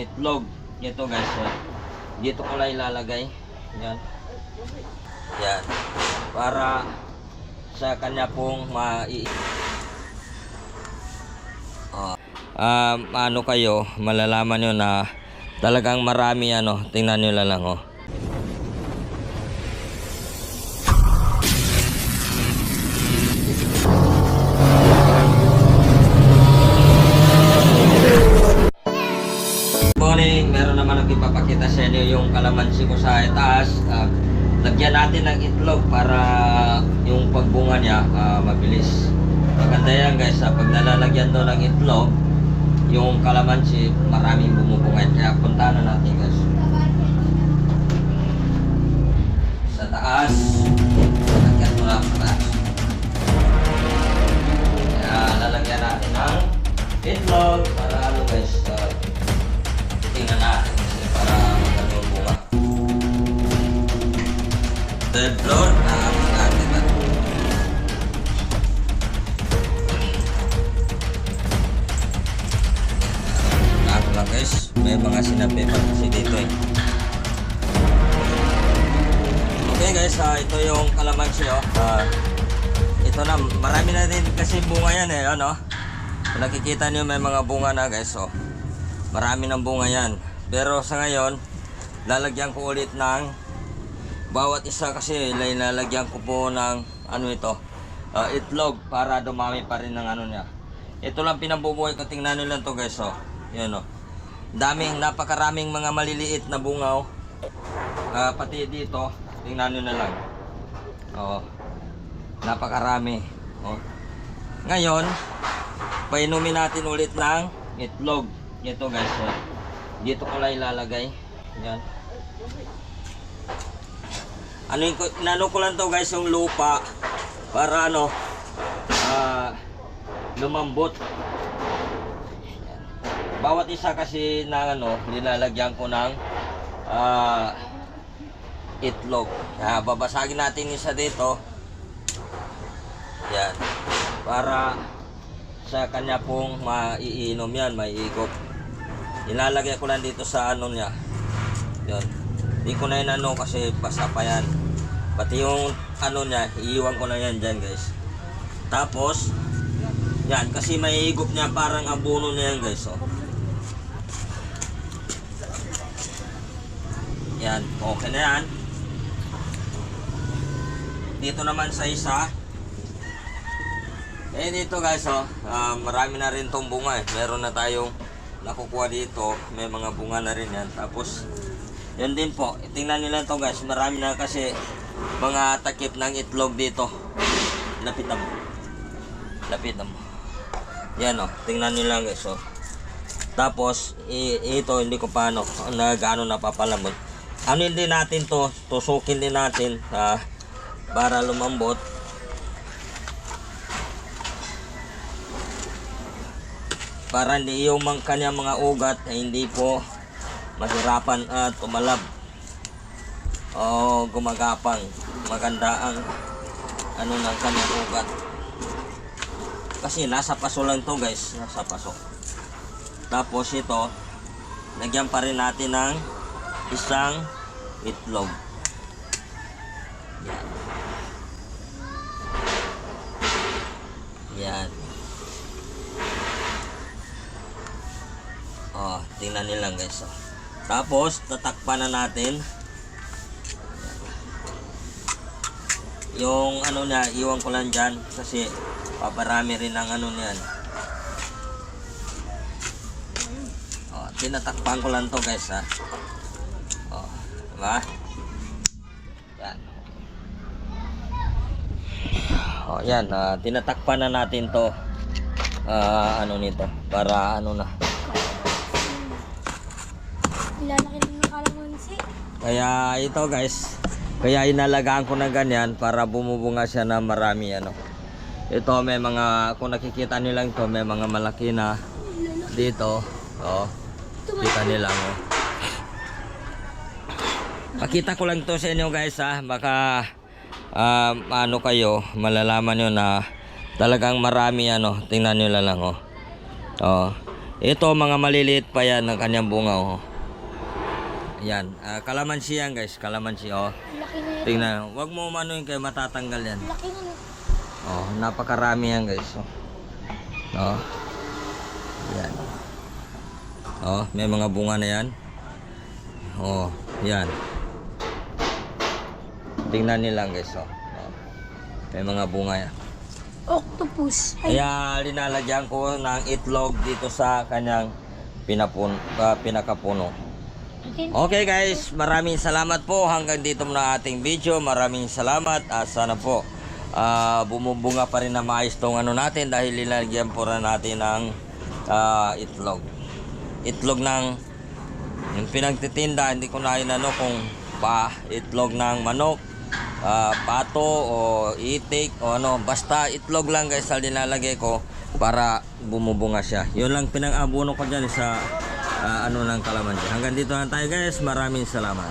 itlog. Ito guys, so, dito ko lang ilalagay. Yan. Yan. Para sa kanya pong mai Oh. Um, ano kayo, malalaman nyo na talagang marami ano, tingnan nyo lang oh. Ako ipapakita sa inyo yung kalamansi ko sa itaas. Ah, lagyan natin ng itlog para yung pagbunga niya ah, mabilis. Maganda yan guys, ah, pag nalalagyan doon ng itlog, yung kalamansi maraming bumubunga. Kaya puntahan na natin guys. Sa taas, lagyan mo lang taas. Kaya lalagyan natin ng itlog para ano guys, ah, may mga sinabi pa kasi dito eh. Okay guys, ah, ito yung kalamansi oh. Ah, ito na, marami na din kasi bunga yan eh, ano? Kung nakikita niyo may mga bunga na guys, oh. Marami ng bunga yan. Pero sa ngayon, lalagyan ko ulit ng bawat isa kasi lalagyan ko po ng ano ito, ah, itlog para dumami pa rin ng ano niya. Ito lang pinabubuhay ko. Tingnan nyo lang to guys. Oh. Yan oh. Daming, napakaraming mga maliliit na bunga oh. Ah, pati dito, tingnan nyo na lang. Oh. Napakarami. Oh. Ngayon, painumin natin ulit ng itlog. Ito guys, oh. dito ko lang ilalagay. Yan. Ano yung, inano ko lang to guys yung lupa para ano, ah, lumambot. Bawat isa kasi na ano, nilalagyan ko ng ah, itlog. Kaya babasagin natin isa dito. Yan. Para sa kanya pong maiinom yan, maiikot. Ilalagay ko lang dito sa ano niya. Yan. Hindi ko na inano kasi basa pa yan. Pati yung ano niya, iiwan ko na yan dyan guys. Tapos, yan, kasi may higop niya parang abono na yan guys. Oh. Yan, okay na yan. Dito naman sa isa, eh dito guys oh, ah, marami na rin tong bunga eh. Meron na tayong nakukuha dito, may mga bunga na rin yan. Tapos, yan din po, tingnan lang to guys, marami na kasi mga takip ng itlog dito. Lapitan mo. Lapitan mo. Yan oh, tingnan lang guys oh. Tapos, ito hindi ko paano, na gaano napapalamot. Ano din natin to, tusukin din natin ah, para lumambot. para hindi yung mga kanya mga ugat ay hindi po mahirapan at tumalab. O gumagapang maganda ang ano ng kanyang ugat. Kasi nasa paso lang to guys nasa paso. Tapos ito lagyan pa rin natin ng isang itlog yan yan Oh, tingnan lang guys. Oh. Tapos, tatakpan na natin. Yung ano niya, iwan ko lang dyan kasi paparami rin ang ano niyan. Oh, tinatakpan ko lang to guys ha. Diba? Yan. Oh, yan. ah, tinatakpan na natin to. Ah, ano nito para ano na Ilalaki ng kalamansi. Kaya ito guys, kaya inalagaan ko na ganyan para bumubunga siya na marami ano. Ito may mga, kung nakikita niyo lang to may mga malaki na dito. Oh, kita niyo lang oh. Pakita ko lang to sa inyo guys ha, baka um, ano kayo, malalaman nyo na talagang marami ano, tingnan nyo lang oh. Oh, Ito, mga maliliit pa yan ng kanyang bunga, oh. Yan, ah, kalamansi yan guys, kalamansi, oh. Tingnan, wag mo umano yun kayo matatanggal yan. Oh, napakarami yan guys. Oh. Oh. Yan. Oh, may mga bunga na yan. Oh, yan. Tingnan niyo lang guys, oh. oh. May mga bunga yan. Octopus. Ay, Kaya linalagyan ko ng itlog dito sa kanyang pinapun, ah, pinakapuno. Okay guys, maraming salamat po. Hanggang dito muna ating video. Maraming salamat. at sana po ah, bumubunga pa rin na maayos tong ano natin dahil linalagyan po rin natin ng ah, itlog. Itlog ng yung pinagtitinda, hindi ko na inano kung pa itlog ng manok, ah, pato o itik o ano, basta itlog lang guys ang nilalagay ko para bumubunga siya. Yun lang pinang-abuno ko dyan sa ah, ano ng kalamansi. Hanggang dito na tayo guys. Maraming salamat.